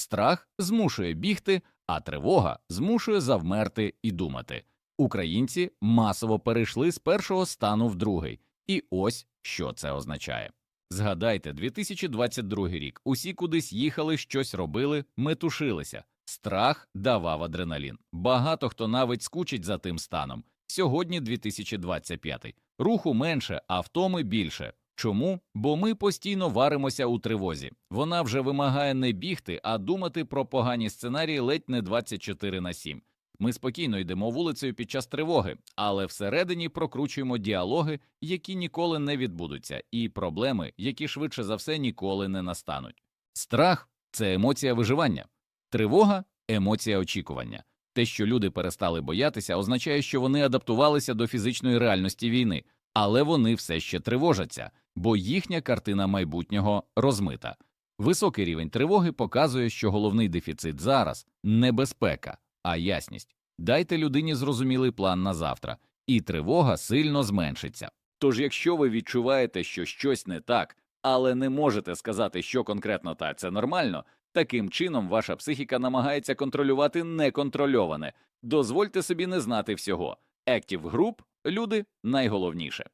Страх змушує бігти, а тривога змушує завмерти і думати. Українці масово перейшли з першого стану в другий, і ось що це означає. Згадайте, 2022 рік. Усі кудись їхали, щось робили, метушилися. Страх давав адреналін. Багато хто навіть скучить за тим станом. Сьогодні 2025. Руху менше, а втоми більше. Чому? Бо ми постійно варимося у тривозі. Вона вже вимагає не бігти, а думати про погані сценарії ледь не 24 на 7. Ми спокійно йдемо вулицею під час тривоги, але всередині прокручуємо діалоги, які ніколи не відбудуться, і проблеми, які швидше за все ніколи не настануть. Страх це емоція виживання, тривога емоція очікування. Те, що люди перестали боятися, означає, що вони адаптувалися до фізичної реальності війни, але вони все ще тривожаться, бо їхня картина майбутнього розмита. Високий рівень тривоги показує, що головний дефіцит зараз не безпека, а ясність. Дайте людині зрозумілий план на завтра, і тривога сильно зменшиться. Тож, якщо ви відчуваєте, що щось не так, але не можете сказати, що конкретно так, це нормально, таким чином ваша психіка намагається контролювати неконтрольоване. Дозвольте собі не знати всього. Active Group – люди найголовніше.